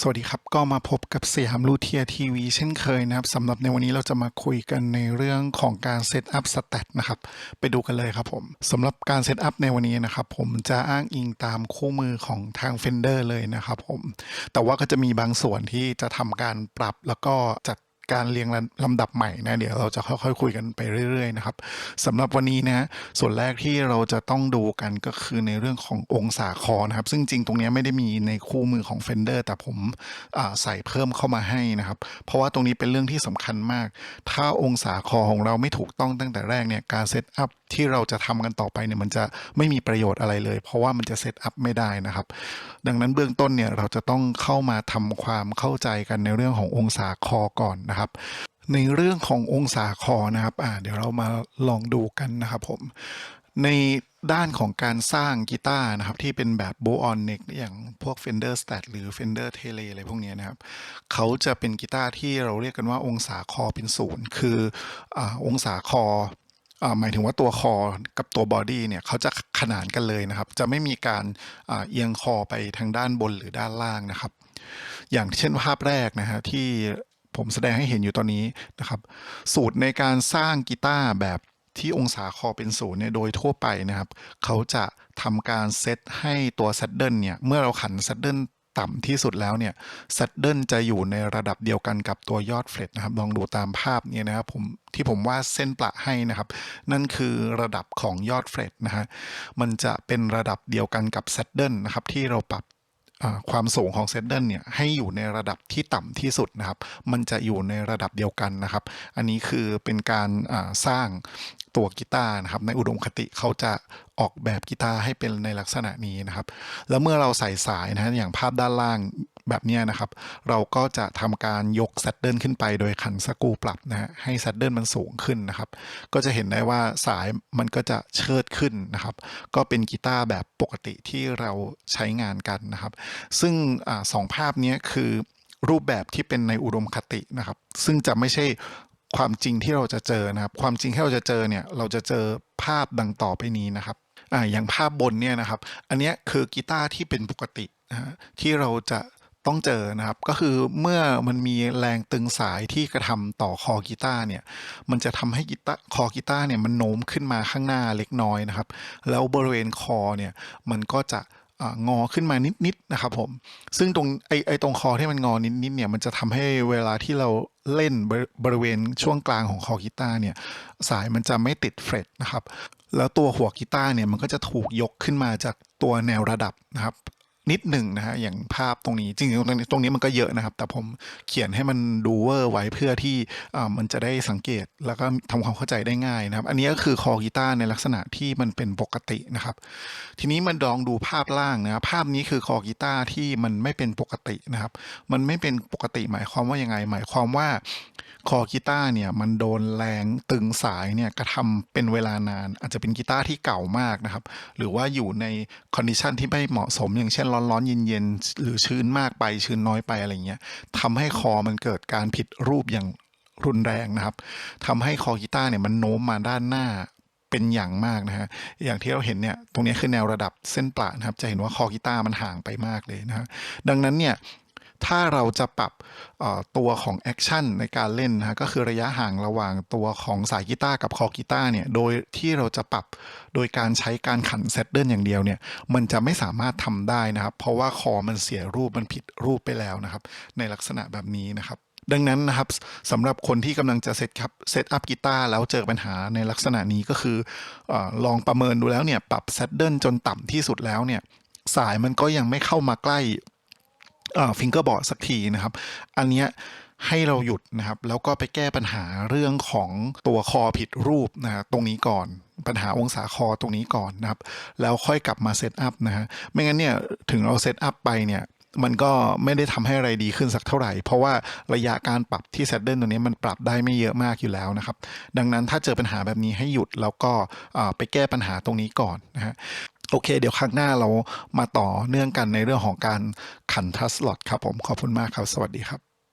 สวัสดีครับ ก็มาพบกับสยามลูเทียทีวีเช่นเคยนะครับสำหรับในวันนี้เราจะมาคุยกันในเรื่องของการเซตอัพสแตทนะครับ ไปดูกันเลยครับผมสำหรับการเซตอัพในวันนี้นะครับผมจะอ้างอิงตามคู่มือของทาง Fender เลยนะครับผม แต่ว่าก็จะมีบางส่วนที่จะทำการปรับแล้วก็จัด การเรียงลำดับใหม่นะเดี๋ยวเราจะค่อยๆคุยกันไปเรื่อยๆนะครับสำหรับวันนี้นะส่วนแรกที่เราจะต้องดูกันก็คือในเรื่องขององศาคอนะครับ ซึ่งจริงตรงนี้ไม่ได้มีในคู่มือของ Fender แต่ผมใส่เพิ่มเข้ามาให้นะครับ เพราะว่าตรงนี้เป็นเรื่องที่สำคัญมาก ถ้าองศาคอของเราไม่ถูกต้องตั้งแต่แรกเนี่ยการเซตอัพที่เราจะทำกันต่อไปเนี่ยมันจะไม่มีประโยชน์อะไรเลย เพราะว่ามันจะเซตอัพไม่ได้นะครับ ดังนั้นเบื้องต้นเนี่ยเราจะต้องเข้ามาทำความเข้าใจกันในเรื่องขององศาคอก่อนนะครับในเรื่องขององศาคอนะครับอ่าเดี๋ยวเรามาลองดูกันนะครับผมในด้านของการสร้างกีตาร์นะครับ ที่เป็นแบบ bow on neck อย่างพวก Fender Stat หรือ Fender Tele อะไรพวกนี้นะครับ เขาจะเป็นกีตาร์ที่เราเรียกกันว่าองศาคอเป็นศูนย์คืออองศาคอหมายถึงว่าตัวคอกับตัวบอดี้เนี่ยเขาจะขนานกันเลยนะครับ จะไม่มีการเอียงคอไปทางด้านบนหรือด้านล่างนะครับ อย่างเช่นภาพแรกนะฮะที่ ผมแสดงให้เห็นอยู่ตอนนี้นะครับ สูตรในการสร้างกีตาร์แบบที่องศาคอเป็นศูนย์เนี่ยโดยทั่วไปนะครับ เขาจะทำการเซตให้ตัวแซดเดิลเนี่ยเมื่อเราขันแซดเดิลต่ำที่สุดแล้วเนี่ยแซดเดิลจะอยู่ในระดับเดียวกันกับตัวยอดเฟลตนะครับ ลองดูตามภาพนี้นะครับผมที่ผมวาดเส้นประให้นะครับ นั่นคือระดับของยอดเฟลตนะฮะมันจะเป็นระดับเดียวกันกับแซดเดิลนะครับที่เราปรับ ความสูงของเซตเดิลเนี่ยให้อยู่ในระดับที่ต่ำที่สุดนะครับ มันจะอยู่ในระดับเดียวกันนะครับ อันนี้คือเป็นการสร้างตัวกีตาร์นะครับ ในอุดมคติเขาจะออกแบบกีตาร์ให้เป็นในลักษณะนี้นะครับ แล้วเมื่อเราใส่สายนะฮะอย่างภาพด้านล่าง แบบนี้นะครับ เราก็จะทำการยกแซดเดิลขึ้นไปโดยขันสกูปรับนะฮะให้แซดเดิลมันสูงขึ้นนะครับ ก็จะเห็นได้ว่าสายมันก็จะเชิดขึ้นนะครับ ก็เป็นกีตาร์แบบปกติที่เราใช้งานกันนะครับ ซึ่งอสองภาพนี้คือรูปแบบที่เป็นในอุดมคตินะครับ ซึ่งจะไม่ใช่ความจริงที่เราจะเจอนะครับ ความจริงที่เราจะเจอเนี่ยเราจะเจอภาพดังต่อไปนี้นะครับอ่าอย่างภาพบนเนี่ยนะครับ อันนี้คือกีตาร์ที่เป็นปกตินะที่เราจะ ต้องเจอนะครับ ก็คือเมื่อมันมีแรงตึงสายที่กระทำต่อคอกีตาร์เนี่ย มันจะทำให้กีตาร์คอกีตาร์เนี่ยมันโน้มขึ้นมาข้างหน้าเล็กน้อยนะครับ แล้วบริเวณคอเนี่ยมันก็จะงอขึ้นมานิดๆนะครับผม ซึ่งตรงไอไอตรงคอที่มันงอนิดๆเนี่ยมันจะทำให้เวลาที่เราเล่นบริบริเวณช่วงกลางของคอกีตาร์เนี่ยสายมันจะไม่ติดเฟรตนะครับ แล้วตัวหัวกีตาร์เนี่ยมันก็จะถูกยกขึ้นมาจากตัวแนวระดับนะครับ นิดหนึ่งนะฮะอย่างภาพตรงนี้จริงๆตรงนี้ตรงนี้มันก็เยอะนะครับ แต่ผมเขียนให้มันดูเวอร์ไว้เพื่อที่มันจะได้สังเกตแล้วก็ทำความเข้าใจได้ง่ายนะครับ อันนี้ก็คือคอกีตาร์ในลักษณะที่มันเป็นปกตินะครับ ทีนี้มันลองดูภาพล่างนะครับภาพนี้คือคอกีตาร์ที่มันไม่เป็นปกตินะครับ มันไม่เป็นปกติหมายความว่ายังไง หมายความว่า คอกีตาร์เนี่ยมันโดนแรงตึงสายเนี่ยกระทำเป็นเวลานาน อาจจะเป็นกีตาร์ที่เก่ามากนะครับ หรือว่าอยู่ในคอนดิชันที่ไม่เหมาะสม อย่างเช่นร้อนๆเย็นๆ หรือชื้นมากไปชื้นน้อยไปอะไรเงี้ยทำให้คอมันเกิดการผิดรูปอย่างรุนแรงนะครับทำให้คอกีตาร์เนี่ยมันโน้มมาด้านหน้าเป็นอย่างมากนะฮะ อย่างที่เราเห็นเนี่ย ตรงนี้คือแนวระดับเส้นประนะครับ จะเห็นว่าคอกีตาร์มันห่างไปมากเลยนะฮะ ดังนั้นเนี่ย ถ้าเราจะปรับตัวของแอคชั่นในการเล่นนะก็คือระยะห่างระหว่างตัวของสายกีตาร์กับคอกีตาร์เนี่ยโดยที่เราจะปรับโดยการใช้การขันเซตเดิลอย่างเดียวเนี่ยมันจะไม่สามารถทำได้นะครับ เพราะว่าคอมันเสียรูปมันผิดรูปไปแล้วนะครับ ในลักษณะแบบนี้นะครับดังนั้นนะครับสำหรับคนที่กำลังจะเซตครับเซตอัพกีตาร์แล้วเจอปัญหาในลักษณะนี้ก็คืออลองประเมินดูแล้วเนี่ยปรับแซดเดิลจนต่ำที่สุดแล้วเนี่ยสายมันก็ยังไม่เข้ามาใกล้ ฟิงเกอร์บอร์ดสักทีนะครับ อันเนี้ยให้เราหยุดนะครับ แล้วก็ไปแก้ปัญหาเรื่องของตัวคอผิดรูปนะฮะตรงนี้ก่อนปัญหาองศาคอตรงนี้ก่อนนะครับ แล้วค่อยกลับมาเซตอัพนะฮะไม่งั้นเนี่ยถึงเราเซตอัพไปเนี่ยมันก็ไม่ได้ทำให้อะไรดีขึ้นสักเท่าไหร่ เพราะว่าระยะการปรับที่แซดเดิลตัวนี้มันปรับได้ไม่เยอะมากอยู่แล้วนะครับ ดังนั้นถ้าเจอปัญหาแบบนี้ให้หยุดแล้วก็อ่าไปแก้ปัญหาตรงนี้ก่อนนะฮะ โอเค เดี๋ยวครั้งหน้าเรามาต่อเนื่องกันในเรื่องของการขันทัสลอตครับผมขอบคุณมากครับ สวัสดีครับ